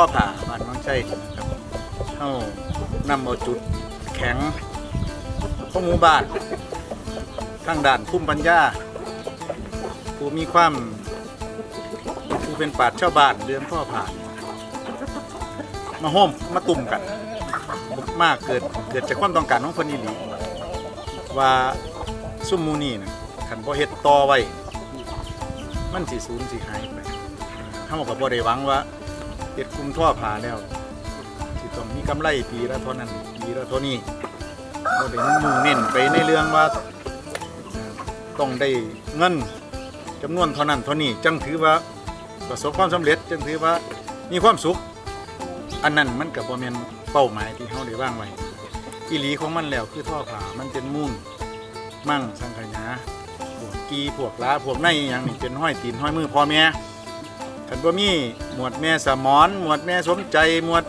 ท่อผ่าบ้านน้องใจนะครับเข้านำเอาจุดแข็งของหมู่บ้านทางด่านพุ่มปัญญาผู้มีความผู้เป็นปราดชาวบ้านเดือนท่อผ่าน มาโฮมมาตุ่มกันมากเกิดเกิดจากความต้องการของคนอีหลีว่าซุ่มมูนี่นะขันบ่เฮ็ดต่อไว้ มันสิสูญสิหายไปเฮาก็บ่ได้หวังว่า เฮ็ดคุมท่อผ่าแล้วสิต้องมีกำไรปีละเท่านั้นปีละเท่านี้บ่ได้มุ่งเน้นไปในเรื่องว่าต้องได้เงินจำนวนเท่านั้นเท่านี้จังถือว่าประสบความสำเร็จจังถือว่ามีความสุข อันนั้นมันก็บ่แม่นเป้าหมายที่เฮาได้ว่างไว้อีหลีของมันแล้วคือท่อผ่ามันเป็นมูลมั่งสังขยาพวกกีพวกลาพวกในอย่างนี้เป็นห้อยตีนห้อยมือพ่อแม่ ขันบ่มีหมวดแม่สมอนหมวดแม่สมใจหมวด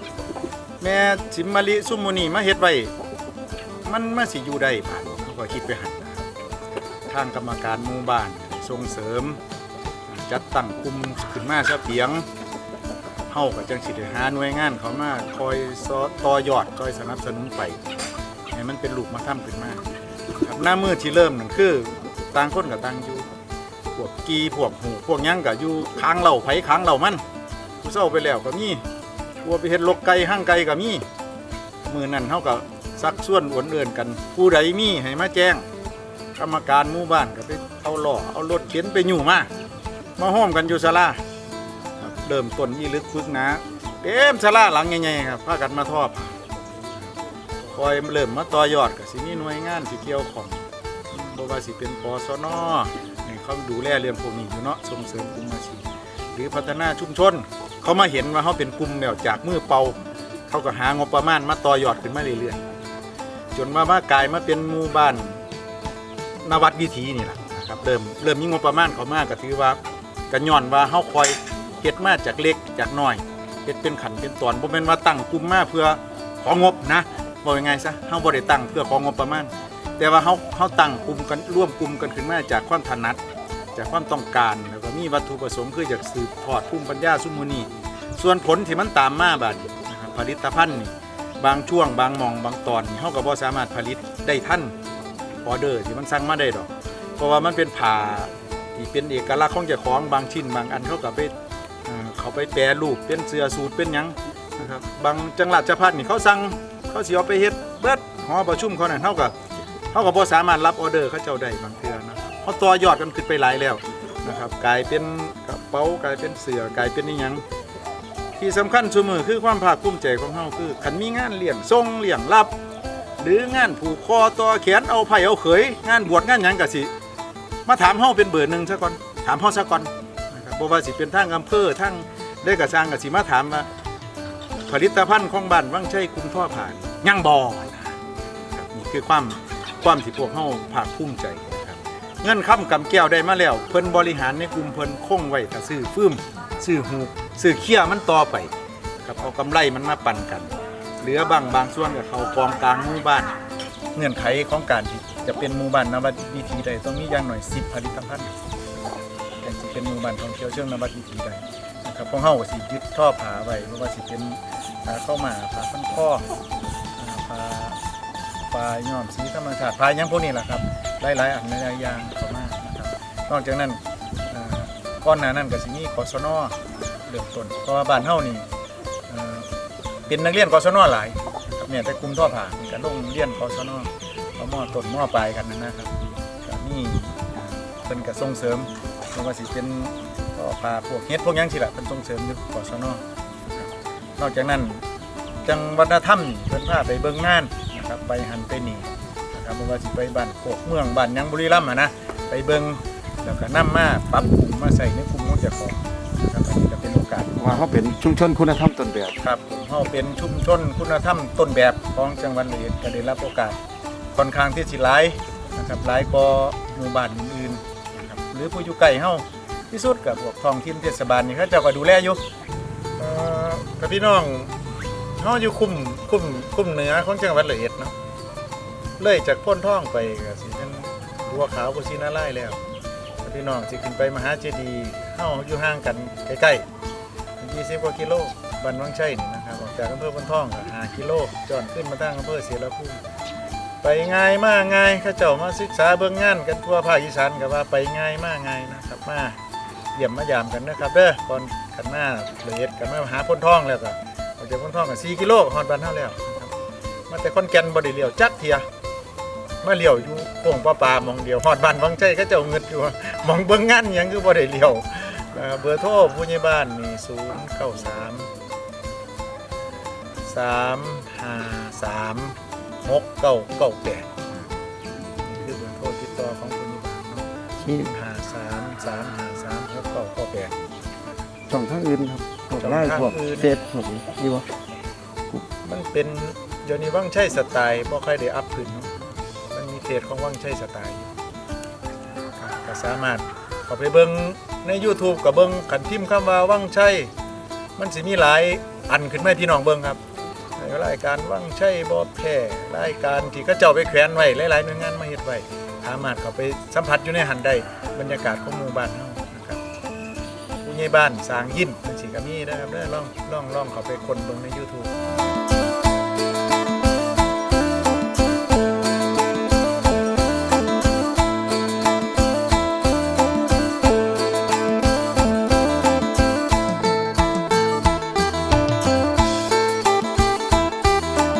แม่สิมมะลิซุมมุนีมาเฮ็ดไว้มันมาสิอยู่ได้ผ่านเขาก็คิดไปหันทางกรรมการหมู่บ้านส่งเสริม จัดตั้งกลุ่มขึ้นมาซะเปียงเฮาก็จังสิได้หาหน่วยงานเขามาคอยซอต่อยอดคอยสนับสนุนไปให้มันเป็นลูกมาทํขึ้นมาครับหน้ามือที่เริ่มนั่นคือต่างคนกับต่างอยู่ พวกกีพวกหูพวกยังกับอยู่ค้างเหล่าไผค้างเหล่ามันผู้เศร้าไปแล้วก็มีพวกไปเฮ็ดลกไก่ห้างไก่ก็มีมือนั่นเท่ากับซักส่วนอวนเอื่นกัน ผู้ใดมีให้มาแจ้งกรรมการหมู่บ้านก็ไปเอาหล่อเอารถเข็นไปอยู่มามาห้อมกันอยู่ศาลาเริ่มต้นยี่ลึกฝึกนะเต็มศาลาหลังใหญ่ๆครับพากันมาทอบคอยเริ่มมาต่อยอดกับสิมีหน่วยงานที่เกี่ยวของบ่ว่าสิเป็นปอสนนี่ เขาดูแลเรื่องพวกนี้อยู่เนาะส่งเสริมกลุ่มอาชีพหรือพัฒนาชุมชน เขามาเห็นว่าเขาเป็นกลุ่มแล้วจากมือเป่าเขาก็หางบประมาณมาต่อยอดขึ้นมาเรื่อยๆจนมามากลายมาเป็นหมู่บ้านนวัดวิถีนี่แหละนะครับเริ่มเริ่มมีงบประมาณเขามากก็ถือว่ากันย้อนว่าเขาคอยเฮ็ดมาจากเล็กจากน้อยเฮ็ดเป็นขันเป็นตอนบ่แม่นว่าตั้งกลุ่มมาเพื่อของงบนะบอกยังไงซะเฮาบ่ได้ตั้งเพื่อของงบประมาณ แต่ว่าเขาเขาตั้งกลุ่มกันร่วมกลุ่มกันขึ้นมาจากความถนัด จากความต้องการแล้วก็มีวัตถุประสงค์คืออยากสืบทอดภูมิปัญญาสุมมุนีส่วนผลที่มันตามมาบาดนะครับผลิตภัณฑ์นี่บางช่วงบางมองบางตอนเขาก็บ่สามารถผลิตได้ทันออเดอร์ที่มันสั่งมาได้ดอก เพราะว่ามันเป็นผ่าที่เป็นเอกลักษณ์ของเจ้าของบางชิ้นบางอันเขาก็ไปเขาไปแปรรูปเป็นเสื้อสูทเป็นยังนะครับบางจังหวัดจักรพัฒนี่เขาสั่งเขาเสิเอาไปเฮ็ดเบิดหอประชุมเขาเนั่นเท่ากับเขาก็บ่สามารถรับออเดอร์เขาเจ้าได้บางเทื่อนะ เขาต่อยอดกันขึ้นไปหลายแล้วนะครับกลายเป็นกระเป๋ากลายเป็นเสือกลายเป็นนี่ยังที่สำคัญชุมือคือความภาคภูมิใจของเฮาคือขันมีงานเลี้ยงทรงเลี้ยงรับ หรืองานผูกคอต่อแขนเอาไผ่เอาเขยงานบวชงานหยังก็สิมาถามเฮาเป็นเบอร์หนึ่งซะก่อนถามเฮาซะก่อนนะครับบ่ว่าสิเป็นทางอำเภอทางได้กระสร้างก็สิมาถามว่าผลิตภัณฑ์ของบ้านวังชัยคุมท่อผ่านยังบ่นะครับนี่คือความความที่พวกเฮาภาคภูมิใจ เงินค้ำกำแก้วได้มาแล้ว เพิ่นบริหารในกลุ่มเพิ่นคงไว้ถ้าซื้อฟื้มซื้อหูซื้อเคี้ยมันต่อไปครับเอากำไรมันมาปั่นกัน เหลือบางบางส่วนกับเขากองกลางหมู่บ้าน เงื่อนไขของการที่จะเป็นหมู่บ้านนวัดวิถีใดต้องมีอย่างหน่อย 10ผลิตภัณฑ์แต่สิเป็นหมู่บ้านท่องเที่ยวเชิงนวัดวิถีใดนะครับของเฮาก็สิยึดท่อผาไว้เพราะว่าสิเป็นผาเข้ามาผาพันข้อผาปลาย้อมสีธรรมชาติปลายังพวกนี้แหละครับ หลายๆอันหลายๆอย่างเข้ามานะครับนอกจากนั้นก้อนหนานั้นก็สิมีกศนเริ่มต้นเพราะว่าบ้านเฮานี่เป็นนักเรียนกศนหลายเนี่ยแต่กลุ่มท่อผ่ามีการลงเรียนกศนเขามอต้นมอปลายกันนะครับก็มีอ่เพิ่นก็ส่งเสริมไม่ว่าสิเป็นท่อผ่าพวกเฮ็ดพวกยังสิล่ะเพิ่นส่งเสริมยู่กศนนะครับนอกจากนั้นจังวัฒนธรรมนี่เพิ่นพาไปเบิ่งงานนะครับไปหันไปนี่ นะครับบ่ว่าสิไปบ้านโคกเมืองบ้านหยังบุรีรัมย์อะนะไปเบิ่งแล้วก็นำมาปรับปรุงมาใส่ในกลุ่มของเจ้าของนะครับอันนี้ก็เป็นโอกาส ว่าเขาเป็นชุมชนคุณธรรมต้นแบบครับผมเฮาเป็นชุมชนคุณธรรมต้นแบบของจังหวัดเลยก็ได้รับโอกาสค่อนข้างที่สิหลายนะครับหลายกว่าหมู่บ้านอื่นๆนะครับหรือผู้อยู่ใกล้เฮาที่สุดกับพวกท้องถิ่นเทศบาลนี่เขาเจ้าก็ดูแลอยู่เอ่อกับพี่น้องเฮาอยู่คุมคุมคุมเหนือของจังหวัดละเอียดเนาะ เลยจากพ้นท่องไปก็สิเป็นบัวขาวกุชินาไล่แล้วพี่น้องสิขึ้นไปมหาเจดีย์เฮาอยู่ห่างกันใกล้ๆ20กว่ากิโลบ้านวังชัยนี่นะครับออกจากอำเภอพนท่องก็5กิโลจอนขึ้นมาทางอำเภอเสรภูมิไปง่ายมากง่ายข้าเจ้ามาศึกษาเบื้องงานกันทั่วภาคอีสานก็ว่าไปง่ายมากง่ายนะครับมาเยี่ยมมายามกันนะครับเด้อก่อนกันหน้าละเอียดกันมาหาพนท่องแล้วก็ออกจากพนท่องก็4กิโลฮอดบ้านเฮาแล้วมาแต่คนแก่นบ่ได้เลียวจักเทีย มาเลี้ยวอยู่โค้งปลาปลามองเดียวฮอดบ้านวังใจก็เจ้าเงิดอยู่มองเบิ่งงานหยังคือบ่ได้เลี้ยวเอ่อเบอร์โทรผู้ใหญ่บ้านนี่093 353 6998นี่คือเบอร์โทรติดต่อของผู้ใหญ่บ้านเนาะนี่053 353 6998ช่องทางอื่นครับพวกช่องไล่ทางพวกอื่น เฟซพวกนี้ดีวะมันเป็นเดี๋ยวนี้ว่างใช่สไตล์บ่ค่อยได้อัพขึ้นเนาะ มันมีเพจของว่างใช่สไตล์อยู่ครับก็สามารถเข้าไปเบิ่งใน YouTube กับเบิ่งขันพิมคำว่าว่างใช่มันสิมีหลายอันขึ้นมาพี่น้องเบิ่งครับรายการว่างใช่บ่แพ้รายการที่เขาเจ้าไปแขวนไว้หลายๆหน่วยงานมาเฮ็ดไว้สามารถเข้าไปสัมผัสอยู่ในหันได้บรรยากาศของหมู่บ้านเฮานะครับผู้ใหญ่บ้านสางยินจังซี่ก็มีนะครับเด้อลองลองลองเข้าไปคนเบิ่งใน YouTube